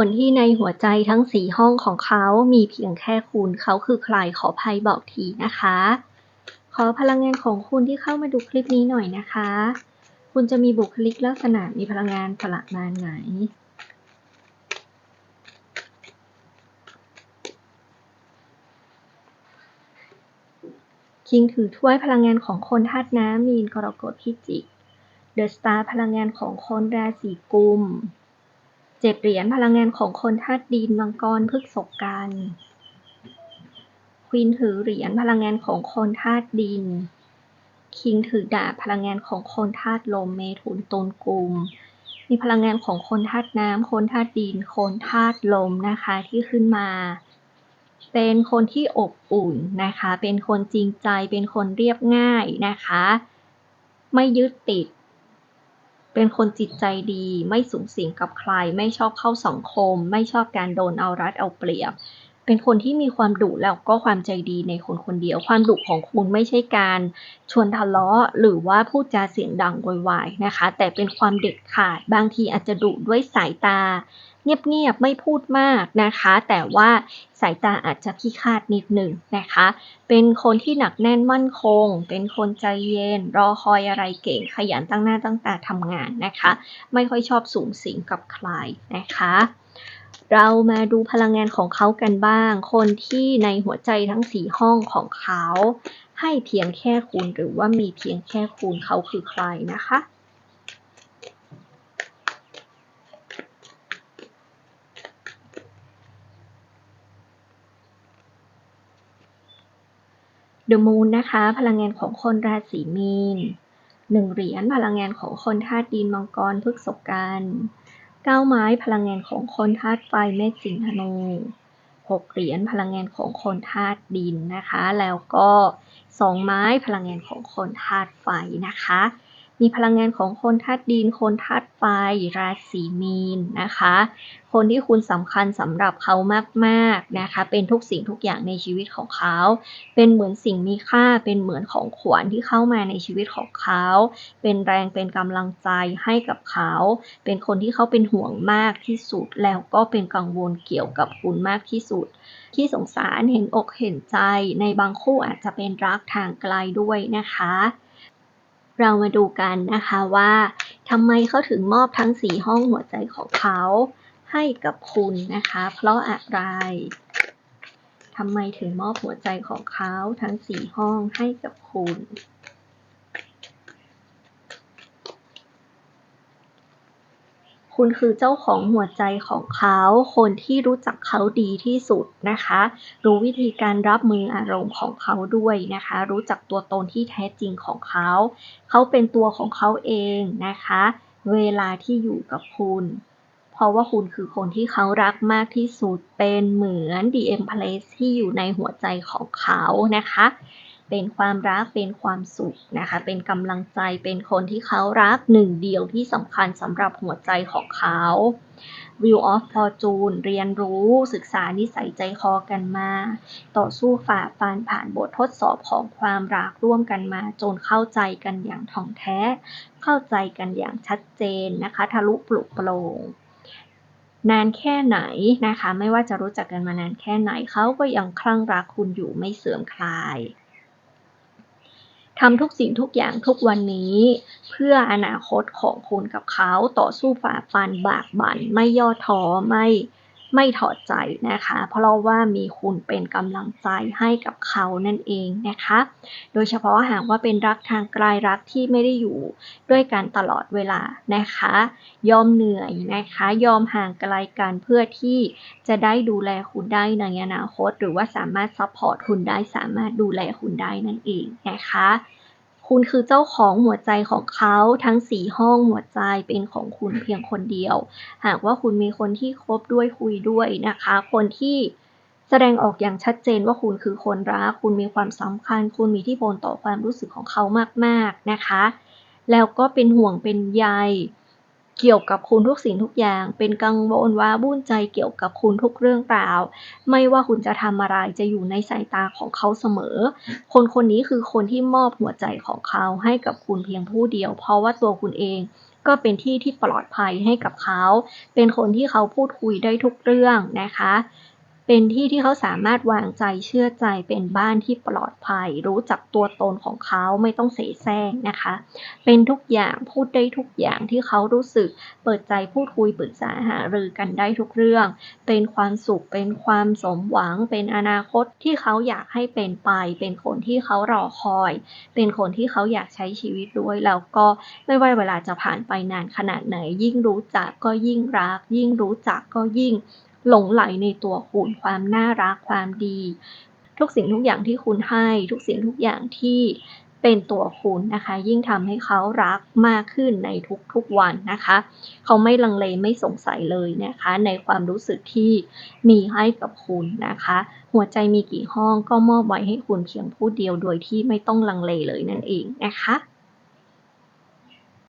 คนที่ในหัวใจทั้งสี่ห้องของเขามีเพียงแค่คุณเขาคือใครขอภัยบอกทีนะคะ ขอพลังงานของคุณที่เข้ามาดูคลิปนี้หน่อยนะคะ คุณจะมีบุคลิกลักษณะมีพลังงานประมาณไหนคิงถือถ้วยพลังงานของคนธาตุน้ำมีนกรกฎพิจิกเดอะสตาร์พลังงานของคนราศีกุม เจ็ดเหรียญพลังงานของคนธาตุดินมังกรพฤกษกันควีนถือเหรียญพลังงานของคนธาตุดิน คิงถือดาบพลังงานของคนธาตุลมเมถุนตุลกุม มีพลังงานของคนธาตุน้ำคนธาตุดิน คนธาตุลมนะคะที่ขึ้นมา เป็นคนที่อบอุ่นนะคะ เป็นคนจริงใจ เป็นคนเรียบง่ายนะคะ ไม่ยึดติด เป็นคนจิตใจดี ไม่สูงสิงกับใคร ไม่ชอบเข้าสังคม ไม่ชอบการโดนเอารัดเอาเปรียบ เป็นคนที่มีความดุแล้วก็ความใจดีในคนคนเดียว ความดุของคุณไม่ใช่การชวนทะเลาะหรือว่าพูดจาเสียงดังวอยวายนะคะ แต่เป็นความเด็ดขาด บางทีอาจจะดุด้วยสายตา เงียบๆไม่พูดมากนะคะ แต่ว่าสายตาอาจจะพิฆาตนิดหนึ่งนะคะ เป็นคนที่หนักแน่นมั่นคง เป็นคนใจเย็น รอคอยอะไรเก่งขยันตั้งหน้าตั้งตาทำงานนะคะ ไม่ค่อยชอบสูงสิงกับใครนะคะเรามาดูพลังงานของเขากันบ้าง คนที่ในหัวใจทั้งสี่ห้องของเขา ให้เพียงแค่คุณหรือว่ามีเพียงแค่คุณเขาคือใครนะคะ The Moon นะคะ พลังงานของคนราศีมีนหนึ่งเหรียญพลังงานของคนธาตุดินมังกรพฤษภกันเก้าไม้พลังงานของคนธาตุไฟเมษสิงห์ธนูหกเหรียญพลังงานของคนธาตุดินนะคะ แล้วก็สองไม้พลังงานของคนธาตุไฟนะคะ มีพลังงานของคนธาตุดิน คนธาตุไฟ ราศีมีนนะคะ คนที่คุณสำคัญสำหรับเขามากๆนะคะ เป็นทุกสิ่งทุกอย่างในชีวิตของเขา เป็นเหมือนสิ่งมีค่า เป็นเหมือนของขวัญที่เข้ามาในชีวิตของเขา เป็นแรง เป็นกำลังใจให้กับเขา เป็นคนที่เขาเป็นห่วงมากที่สุด แล้วก็เป็นกังวลเกี่ยวกับคุณมากที่สุดที่สงสารเห็นอกเห็นใจในบางคู่อาจจะเป็นรักทางไกลด้วยนะคะ เรามาดูกันนะคะว่าทำไมเขาถึงมอบทั้งสี่ห้องหัวใจของเขาให้กับคุณนะคะ เพราะอะไรทำไมถึงมอบหัวใจของเขาทั้งสี่ห้องให้กับคุณ คุณคือเจ้าของหัวใจของเขา คนที่รู้จักเขาดีที่สุดนะคะ รู้วิธีการรับมืออารมณ์ของเขาด้วยนะคะ รู้จักตัวตนที่แท้จริงของเขา เขาเป็นตัวของเขาเองนะคะ เวลาที่อยู่กับคุณ เพราะว่าคุณคือคนที่เขารักมากที่สุด เป็นเหมือน The Empress ที่อยู่ในหัวใจของเขานะคะ เป็นความรักเป็นความสุขนะคะ เป็นกำลังใจเป็นคนที่เขารักหนึ่งเดียวที่สำคัญสำหรับหัวใจของเขา Wheel of Fortune เรียนรู้ศึกษานิสัยใจคอกันมา ต่อสู้ฝ่าฟันผ่านบททดสอบของความรักร่วมกันมาจนเข้าใจกันอย่างท่องแท้ เข้าใจกันอย่างชัดเจนนะคะ ทะลุปลุกโปร่งนานแค่ไหนนะคะ ไม่ว่าจะรู้จักกันมานานแค่ไหนเขาก็ยังคลั่งรักคุณอยู่ไม่เสื่อมคลาย ทำทุกสิ่งทุกอย่างทุกวันนี้ เพื่ออนาคตของคุณกับเขาต่อสู้ฝ่าฟันบากบั่นไม่ย่อท้อไม่ ไม่ถอดใจนะคะ เพราะว่ามีคุณเป็นกำลังใจให้กับเขานั่นเองนะคะ โดยเฉพาะหากว่าเป็นรักทางไกลรักที่ไม่ได้อยู่ด้วยกันตลอดเวลานะคะ ยอมเหนื่อยนะคะ ยอมห่างไกลกันเพื่อที่จะได้ดูแลคุณได้ในอนาคต หรือว่าสามารถซัพพอร์ตคุณได้สามารถดูแลคุณได้นั่นเองนะคะ คุณคือเจ้าของหัวใจของเขาทั้งสี่ห้องหัวใจเป็นของคุณเพียงคนเดียว หากว่าคุณมีคนที่คบด้วยคุยด้วยนะคะ คนที่แสดงออกอย่างชัดเจนว่าคุณคือคนรัก คุณมีความสำคัญ คุณมีที่พลต่อความรู้สึกของเขามากๆนะคะ แล้วก็เป็นห่วงเป็นใย เกี่ยวกับคุณทุกสิ่งทุกอย่าง เป็นกังวลว่าบุ่นใจเกี่ยวกับคุณทุกเรื่องราว ไม่ว่าคุณจะทำอะไรจะอยู่ในสายตาของเขาเสมอ คนคนนี้คือคนที่มอบหัวใจของเขาให้กับคุณเพียงผู้เดียว เพราะว่าตัวคุณเองก็เป็นที่ที่ปลอดภัยให้กับเขา เป็นคนที่เขาพูดคุยได้ทุกเรื่องนะคะ เป็นที่ที่เขาสามารถวางใจเชื่อใจเป็นบ้านที่ปลอดภัย รู้จักตัวตนของเขาไม่ต้องเสแสร้งนะคะ เป็นทุกอย่างพูดได้ทุกอย่างที่เขารู้สึก เปิดใจพูดคุยปรึกษาหารือกันได้ทุกเรื่อง เป็นความสุขเป็นความสมหวัง เป็นอนาคตที่เขาอยากให้เป็นไป เป็นคนที่เขารอคอย เป็นคนที่เขาอยากใช้ชีวิตด้วยแล้วก็ไม่ว่าเวลาจะผ่านไปนานขนาดไหน ยิ่งรู้จักก็ยิ่งรัก ยิ่งรู้จักก็ยิ่ง หลงไหลในตัวคุณ ความน่ารักความดี ทุกสิ่งทุกอย่างที่คุณให้ ทุกสิ่งทุกอย่างที่เป็นตัวคุณนะคะ ยิ่งทำให้เขารักมากขึ้นในทุกๆวันนะคะ เขาไม่ลังเลไม่สงสัยเลยนะคะ ในความรู้สึกที่มีให้กับคุณนะคะ หัวใจมีกี่ห้องก็มอบไว้ให้คุณเพียงผู้เดียวโดยที่ไม่ต้องลังเลเลยนั่นเองนะคะ